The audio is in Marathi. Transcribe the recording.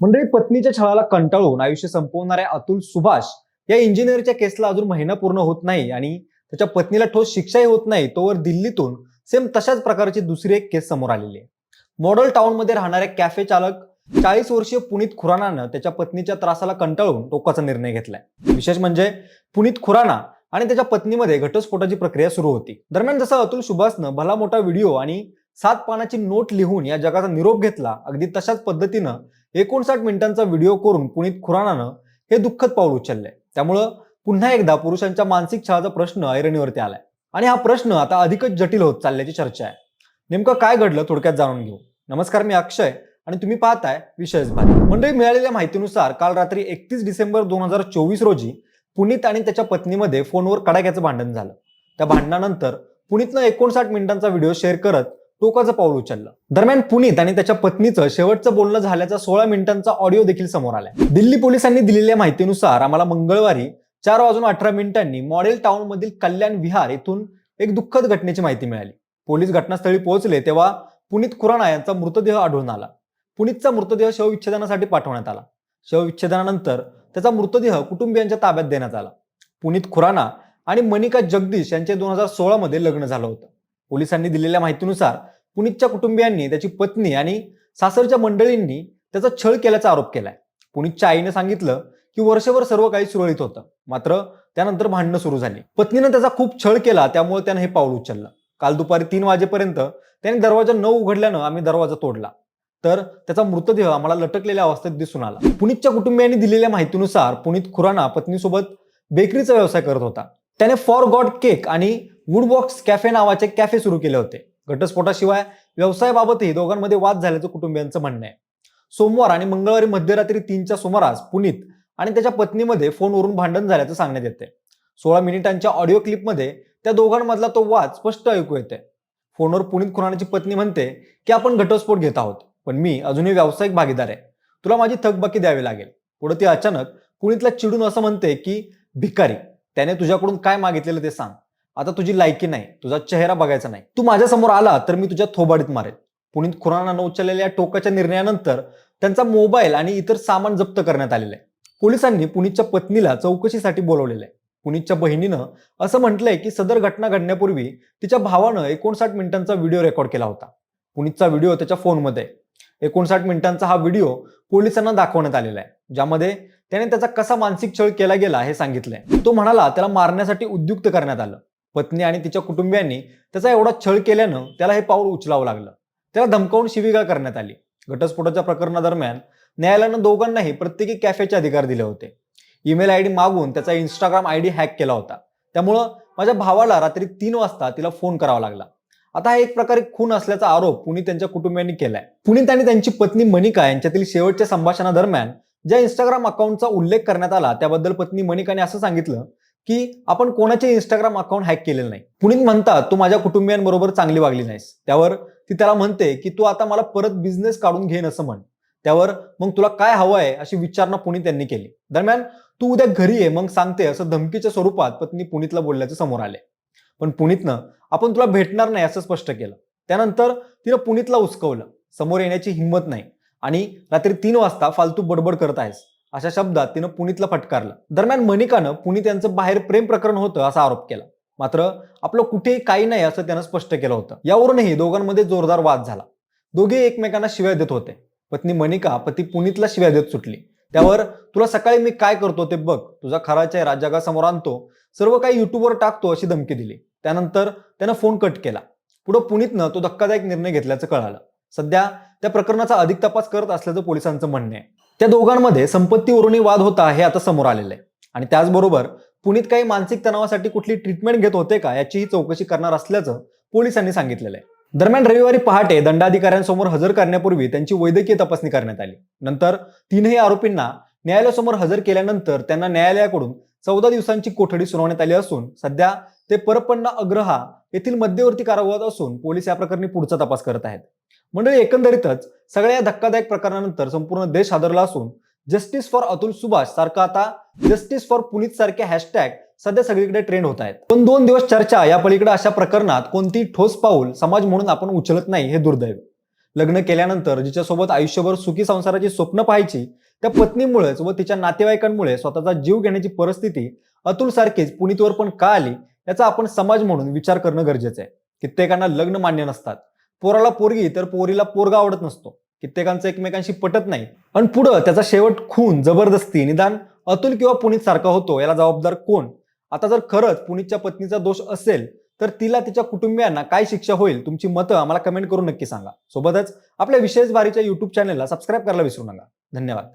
मंडळी पत्नीच्या छळाला कंटाळून आयुष्य संपवणाऱ्या अतुल सुभाष या इंजिनिअरच्या केसला अजून महिना पूर्ण होत नाही आणि त्याच्या पत्नीला ठोस शिक्षाही होत नाही. तोवर दिल्लीतून सेम तशाच प्रकारची दुसरी एक केस समोर आलेली आहे. मॉडेल टाउनमध्ये राहणाऱ्या कॅफे चालक चाळीस वर्षीय पुनीत खुरानानं त्याच्या पत्नीच्या त्रासाला कंटाळून टोकाचा निर्णय घेतलाय. विशेष म्हणजे पुनीत खुराना आणि त्याच्या पत्नीमध्ये घटस्फोटाची प्रक्रिया सुरू होती. दरम्यान जसं अतुल सुभाषनं भला मोठा व्हिडिओ आणि सात पानाची नोट लिहून या जगाचा निरोप घेतला अगदी तशाच पद्धतीनं एकोणसाठ मिनिटांचा व्हिडिओ करून पुनीत खुरानानं हे दुःखद पाऊल उचललंय. त्यामुळं पुन्हा एकदा पुरुषांच्या मानसिक छळाचा प्रश्न ऐरणीवरती आलाय. आणि हा प्रश्न आता अधिकच जटिल होत चालल्याची चर्चा आहे. नेमकं काय घडलं थोडक्यात जाणून घेऊ. नमस्कार मी अक्षय आणि तुम्ही पाहताय विशेष भाग मंडळी मिळालेल्या माहितीनुसार काल रात्री एकतीस डिसेंबर दोन हजार चोवीस रोजी पुनीत आणि त्याच्या पत्नीमध्ये फोनवर कडाक्याचं भांडण झालं. त्या भांडणानंतर पुनीतनं एकोणसाठ मिनिटांचा व्हिडिओ शेअर करत टोकाचं पाऊल उचललं. दरम्यान पुनीत आणि त्याच्या पत्नीचं शेवटचं बोलणं झाल्याचा सोळा मिनिटांचा ऑडिओ देखील समोर आलाय. दिल्ली पोलिसांनी दिलेल्या माहितीनुसार आम्हाला मंगळवारी चार वाजून अठरा मिनिटांनी मॉडेल टाउन मधील कल्याण विहार येथून एक दुःखद घटनेची माहिती मिळाली. पोलीस घटनास्थळी पोहोचले तेव्हा पुनीत खुराना यांचा मृतदेह आढळून आला. पुनीतचा मृतदेह शवविच्छेदनासाठी पाठवण्यात आला. शवविच्छेदनानंतर त्याचा मृतदेह कुटुंबियांच्या ताब्यात देण्यात आला. पुनीत खुराना आणि मनिका जगदीश यांचे दोन हजार सोळा मध्ये लग्न झालं होतं. पोलिसांनी दिलेल्या माहितीनुसार पुनीतच्या कुटुंबियांनी त्याची पत्नी आणि सासरच्या मंडळींनी त्याचा छळ केल्याचा आरोप केलाय. पुनीतच्या आईने सांगितलं की वर्षभर सर्व काही सुरळीत होतं. मात्र त्यानंतर भांडणं सुरू झाली. पत्नीनं त्याचा खूप छळ केला त्यामुळे त्यानं हे पाऊल उचललं. काल दुपारी तीन वाजेपर्यंत त्याने दरवाजा न उघडल्यानं आम्ही दरवाजा तोडला. तर त्याचा मृतदेह आम्हाला लटकलेल्या अवस्थेत दिसून आला. पुनीतच्या कुटुंबियांनी दिलेल्या माहितीनुसार पुनीत खुराना पत्नीसोबत बेकरीचा व्यवसाय करत होता. त्याने फॉर गॉड केक आणि वुडबॉक्स कॅफे नावाचे कॅफे सुरू केले होते. घटस्फोटाशिवाय व्यवसायाबाबतही दोघांमध्ये वाद झाल्याचं कुटुंबियांचं म्हणणं आहे. सोमवार आणि मंगळवारी मध्यरात्री तीनच्या सुमारास पुनीत आणि त्याच्या पत्नीमध्ये फोनवरून भांडण झाल्याचं सांगण्यात येते सोळा मिनिटांच्या ऑडिओ क्लिपमध्ये त्या दोघांमधला तो वाद स्पष्ट ऐकू येते फोनवर पुनीत खुरानाची पत्नी म्हणते की आपण घटस्फोट घेत आहोत पण मी अजूनही व्यावसायिक भागीदार आहे. तुला माझी थकबाकी द्यावी लागेल. पुढे ती अचानक पुनीतला चिडून असं म्हणते की भिकारी त्याने तुझ्याकडून काय मागितलेलं ते सांग. आता तुझी लायकी नाही तुझा चेहरा बघायचा नाही. तू माझ्यासमोर आला तर मी तुझ्या थोबाडीत मारेल. पुनीत खुरानानं उचललेल्या टोकाच्या निर्णयानंतर त्यांचा मोबाईल आणि इतर सामान जप्त करण्यात आलेलं आहे. पोलिसांनी पुनीतच्या पत्नीला चौकशीसाठी बोलवलेलं आहे. पुनीतच्या बहिणीनं असं म्हटलंय की सदर घटना घडण्यापूर्वी तिच्या भावानं एकोणसाठ मिनिटांचा व्हिडिओ रेकॉर्ड केला होता. पुनीतचा व्हिडिओ त्याच्या फोनमध्ये एकोणसाठ मिनिटांचा हा व्हिडिओ पोलिसांना दाखवण्यात आलेला आहे ज्यामध्ये त्याने त्याचा कसा मानसिक छळ केला गेला हे सांगितलंय. तो म्हणाला त्याला मारण्यासाठी उद्युक्त करण्यात आलं. पत्नी आणि तिच्या कुटुंबियांनी त्याचा एवढा छळ केल्यानं त्याला हे पाऊल उचलावं लागलं. त्याला धमकावून शिवीगाळ करण्यात आली. घटस्फोटाच्या प्रकरणादरम्यान न्यायालयानं दोघांनाही प्रत्येकी कॅफेचे अधिकार दिले होते. ईमेल आय डी मागून त्याचा इंस्टाग्राम आय डी हॅक केला होता. त्यामुळं माझ्या भावाला रात्री तीन वाजता तिला फोन करावा लागला. आता हा एक प्रकारे खून असल्याचा आरोप पुणे त्यांच्या कुटुंबियांनी केलाय. पुणे आणि त्यांची पत्नी मनिका यांच्यातील शेवटच्या संभाषणादरम्यान ज्या इंस्टाग्राम अकाउंटचा उल्लेख करण्यात आला त्याबद्दल पत्नी मनिकाने असं सांगितलं की आपण कोणाचे इंस्टाग्राम अकाउंट हॅक केलेलं नाही. पुनीत म्हणतात तू माझ्या कुटुंबियांबरोबर चांगली वागली नाहीस. त्यावर ती त्याला म्हणते की तू आता मला परत बिझनेस काढून घेन असं म्हण. त्यावर मग तुला काय हवं आहे अशी विचारणा पुनीत यांनी केली. दरम्यान तू उद्या घरी ये मग सांगते असं धमकीच्या स्वरूपात पत्नी पुनीतला बोलल्याचं समोर आले पण पुनीतनं आपण तुला भेटणार नाही असं स्पष्ट केलं. त्यानंतर तिनं पुनीतला उचकवलं. समोर येण्याची हिंमत नाही. आणि रात्री तीन वाजता फालतू बडबड करत आहेस. अशा शब्दात तिनं पुनीतला फटकारलं. दरम्यान मनिकानं पुनीत यांचं बाहेर प्रेम प्रकरण होतं असा आरोप केला. मात्र आपलं कुठेही काही नाही असं त्यानं स्पष्ट केलं होतं. यावरूनही दोघांमध्ये जोरदार वाद झाला. दोघे एकमेकांना शिव्या देत होते. पत्नी मनिका पती पुनीतला शिव्या देत सुटली. त्यावर तुला सकाळी मी काय करतो ते बघ. तुझा खरा चेहरा जगासमोर आणतो. सर्व काही युट्यूबवर टाकतो अशी धमकी दिली. त्यानंतर त्यानं फोन कट केला. पुढे पुनीतनं तो धक्कादायक निर्णय घेतल्याचं कळालं. सध्या त्या प्रकरणाचा अधिक तपास करत असल्याचं पोलिसांचं म्हणणं आहे. त्या दोघांमध्ये संपत्तीवरूनही वाद होता हे आता समोर आलेलं आहे. आणि त्याचबरोबर पुनीत काही मानसिक तणावासाठी कुठली ट्रीटमेंट घेत होते का याचीही चौकशी करणार असल्याचं पोलिसांनी सांगितलेलं आहे. दरम्यान रविवारी पहाटे दंडाधिकाऱ्यांसमोर हजर करण्यापूर्वी त्यांची वैद्यकीय तपासणी करण्यात आली. नंतर तीनही आरोपींना न्यायालयासमोर हजर केल्यानंतर त्यांना न्यायालयाकडून चौदा दिवसांची कोठडी सुनावण्यात आली असून सध्या ते परपण्णा अग्रहा येथील मध्यवर्ती कारागृहात असून पोलीस या प्रकरणी पुढचा तपास करत आहेत. मंडळी एकंदरीतच सगळ्या या धक्कादायक प्रकरणानंतर संपूर्ण देश हादरला असून जस्टिस फॉर अतुल सुभाष सारखा आता जस्टिस फॉर पुनीत सारखे हॅशटॅग सध्या सगळीकडे ट्रेंड होत आहेत. पण दोन दिवस चर्चा या पलीकडे अशा प्रकरणात कोणती ठोस पाऊल समाज म्हणून आपण उचलत नाही हे दुर्दैव. लग्न केल्यानंतर जिच्यासोबत आयुष्यभर सुखी संसाराची स्वप्न पाहायची त्या पत्नीमुळेच व तिच्या नातेवाईकांमुळे स्वतःचा जीव घेण्याची परिस्थिती अतुल सारखीच पुनीतवर पण का आली याचा आपण समाज म्हणून विचार करणं गरजेचं आहे. कित्येकांना लग्न मान्य नसतात. पोराला पोरगी तर पोरीला पोरगा आवडत नसतो. कित्येकांचं एकमेकांशी पटत नाही. पण पुढं त्याचा शेवट खून जबरदस्ती निदान अतुल किंवा पुनीत सारखा होतो याला जबाबदार कोण? आता जर खरंच पुनीतच्या पत्नीचा दोष असेल तर तिला तिच्या कुटुंबियांना काय शिक्षा होईल? तुमची मतं आम्हाला कमेंट करून नक्की सांगा. सोबतच आपल्या विशेष बारीच्या युट्यूब चॅनलला सबस्क्राईब करायला विसरू नका. धन्यवाद.